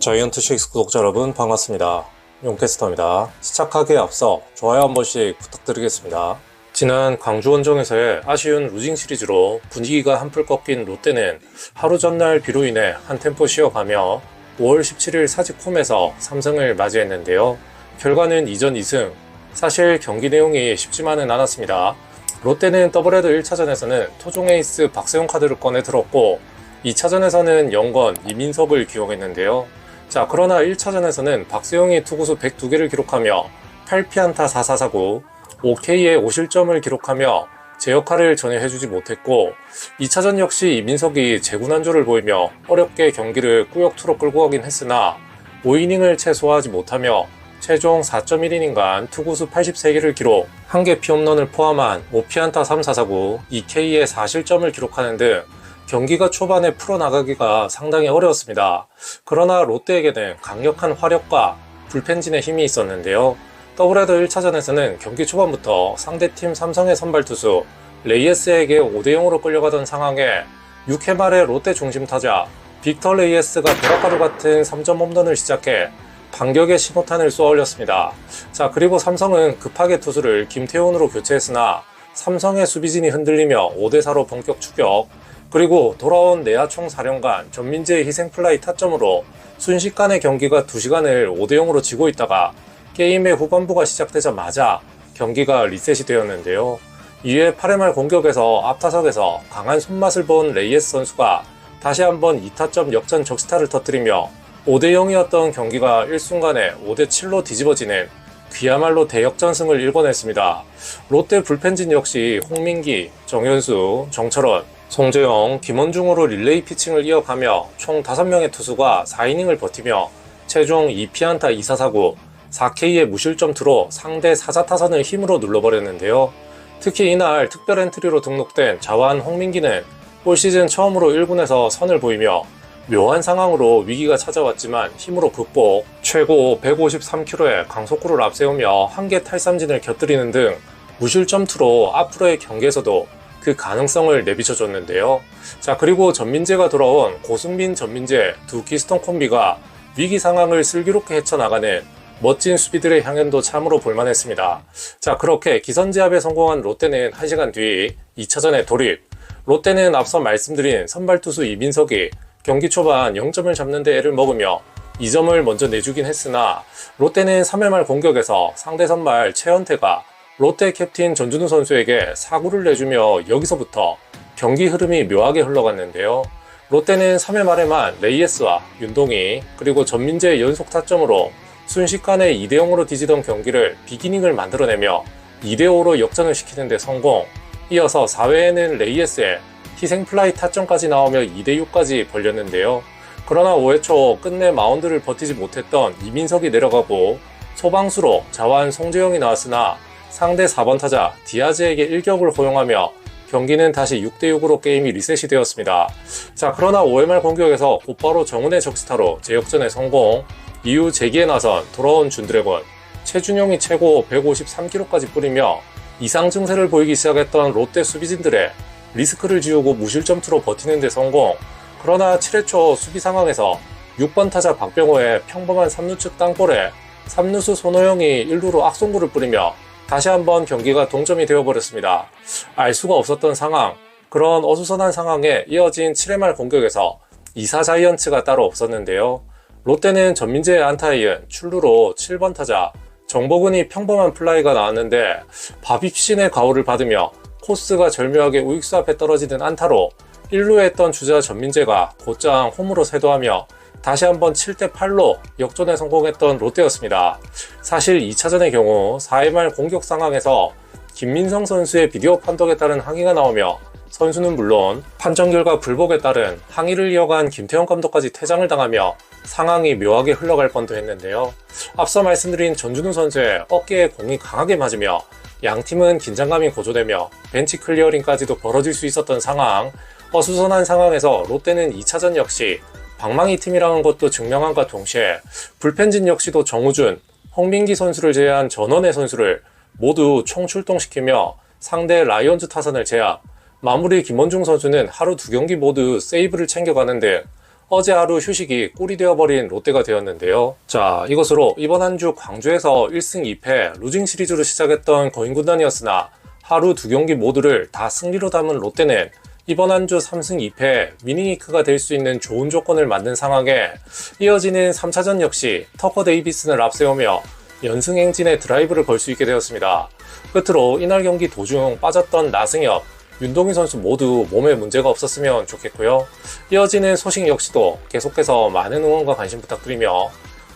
자이언트 식스 구독자 여러분 반갑습니다. 용캐스터입니다. 시작하기에 앞서 좋아요 한 번씩 부탁드리겠습니다. 지난 광주 원정에서의 아쉬운 루징 시리즈로 분위기가 한풀 꺾인 롯데는 하루 전날 비로 인해 한 템포 쉬어가며 5월 17일 사직홈에서 삼성을 맞이했는데요. 결과는 2전 2승. 사실 경기 내용이 쉽지만은 않았습니다. 롯데는 더블헤더 1차전에서는 토종 에이스 박세용 카드를 꺼내 들었고 2차전에서는 영건 이민석을 기용했는데요. 자, 그러나 1차전에서는 박세용이 투구수 102개를 기록하며 8피안타 4사사구, 5K에 5실점을 기록하며 제 역할을 전혀 해주지 못했고 2차전 역시 이민석이 재군안조를 보이며 어렵게 경기를 꾸역투로 끌고 가긴 했으나 5이닝을 채 소화하지 못하며 최종 4.1이닝간 투구수 83개를 기록, 1개 피홈런을 포함한 5피안타 3사사구, 2K에 4실점을 기록하는 등 경기가 초반에 풀어나가기가 상당히 어려웠습니다. 그러나 롯데에게는 강력한 화력과 불펜진의 힘이 있었는데요. 더블헤더 1차전에서는 경기 초반부터 상대팀 삼성의 선발 투수 레이에스에게 5대0으로 끌려가던 상황에 6회 말에 롯데 중심 타자 빅터 레이에스가 도라가루 같은 3점 홈런을 시작해 반격의 신호탄을 쏘아 올렸습니다. 자, 그리고 삼성은 급하게 투수를 김태훈으로 교체했으나 삼성의 수비진이 흔들리며 5대4로 본격 추격, 그리고 돌아온 내야 총사령관 전민재의 희생 플라이 타점으로 순식간에 경기가 2시간을 5대0으로 지고 있다가 게임의 후반부가 시작되자마자 경기가 리셋이 되었는데요. 이에 8회 말 공격에서 앞타석에서 강한 손맛을 본 레이에스 선수가 다시 한번 2타점 역전 적시타를 터뜨리며 5대0이었던 경기가 일순간에 5대7로 뒤집어지는 그야말로 대역전승을 일궈냈습니다. 롯데 불펜진 역시 홍민기, 정현수, 정철원, 송재영, 김원중으로 릴레이 피칭을 이어가며 총 5명의 투수가 4이닝을 버티며 최종 2피안타 2사사구 4K의 무실점 투로 상대 사자 타선을 힘으로 눌러버렸는데요. 특히 이날 특별 엔트리로 등록된 자완 홍민기는 올 시즌 처음으로 1군에서 선을 보이며 묘한 상황으로 위기가 찾아왔지만 힘으로 극복, 최고 153km의 강속구를 앞세우며 한 개 탈삼진을 곁들이는 등 무실점 투로 앞으로의 경기에서도 그 가능성을 내비쳐줬는데요. 자, 그리고 전민재가 돌아온 고승민 전민재 두 키스톤 콤비가 위기 상황을 슬기롭게 헤쳐나가는 멋진 수비들의 향연도 참으로 볼만했습니다. 자, 그렇게 기선제압에 성공한 롯데는 1시간 뒤 2차전에 돌입. 롯데는 앞서 말씀드린 선발투수 이민석이 경기 초반 0점을 잡는 데 애를 먹으며 2점을 먼저 내주긴 했으나 롯데는 3회 말 공격에서 상대 선발 최현태가 롯데 캡틴 전준우 선수에게 사구를 내주며 여기서부터 경기 흐름이 묘하게 흘러갔는데요. 롯데는 3회 말에만 레이에스와 윤동희 그리고 전민재의 연속 타점으로 순식간에 2대0으로 뒤지던 경기를 비기닝을 만들어내며 2대5로 역전을 시키는 데 성공 이어서 4회에는 레이에스의 희생플라이 타점까지 나오며 2대6까지 벌렸는데요. 그러나 5회 초 끝내 마운드를 버티지 못했던 이민석이 내려가고 소방수로 자완 송재영이 나왔으나 상대 4번 타자 디아즈에게 일격을 허용하며 경기는 다시 6대6으로 게임이 리셋이 되었습니다. 자, 그러나 5회 말 공격에서 곧바로 정은의 적시타로 재역전에 성공, 이후 재기에 나선 돌아온 준드래곤, 최준용이 최고 153km까지 뿌리며 이상 증세를 보이기 시작했던 롯데 수비진들의 리스크를 지우고 무실점투로 버티는 데 성공. 그러나 7회 초 수비 상황에서 6번 타자 박병호의 평범한 3루측 땅볼에 3루수 손호영이 1루로 악송구를 뿌리며 다시 한번 경기가 동점이 되어버렸습니다. 알 수가 없었던 상황, 그런 어수선한 상황에 이어진 7회 말 공격에서 2사 자이언츠가 따로 없었는데요. 롯데는 전민재의 안타에 이은 출루로 7번 타자 정복은이 평범한 플라이가 나왔는데 바비피신의 가호를 받으며 코스가 절묘하게 우익수 앞에 떨어지는 안타로 1루에 했던 주자 전민재가 곧장 홈으로 세도하며 다시 한번 7대8로 역전에 성공했던 롯데였습니다. 사실 2차전의 경우 4회 말 공격 상황에서 김민성 선수의 비디오 판독에 따른 항의가 나오며 선수는 물론 판정 결과 불복에 따른 항의를 이어간 김태형 감독까지 퇴장을 당하며 상황이 묘하게 흘러갈 뻔도 했는데요. 앞서 말씀드린 전준우 선수의 어깨에 공이 강하게 맞으며 양 팀은 긴장감이 고조되며 벤치 클리어링까지도 벌어질 수 있었던 상황, 어수선한 상황에서 롯데는 2차전 역시 방망이 팀이라는 것도 증명한과 동시에 불펜진 역시도 정우준, 홍민기 선수를 제외한 전원의 선수를 모두 총출동시키며 상대 라이온즈 타선을 제압, 마무리 김원중 선수는 하루 두 경기 모두 세이브를 챙겨가는 등 어제 하루 휴식이 꿀이 되어버린 롯데가 되었는데요. 자, 이것으로 이번 한 주 광주에서 1승 2패 루징 시리즈로 시작했던 거인 군단이었으나 하루 두 경기 모두를 다 승리로 담은 롯데는 이번 한 주 3승 2패 미니니크가 될 수 있는 좋은 조건을 만든 상황에 이어지는 3차전 역시 터커 데이비슨을 앞세우며 연승 행진에 드라이브를 걸 수 있게 되었습니다. 끝으로 이날 경기 도중 빠졌던 나승엽, 윤동희 선수 모두 몸에 문제가 없었으면 좋겠고요. 이어지는 소식 역시도 계속해서 많은 응원과 관심 부탁드리며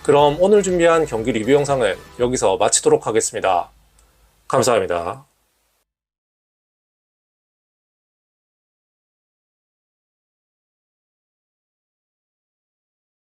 그럼 오늘 준비한 경기 리뷰 영상은 여기서 마치도록 하겠습니다. 감사합니다.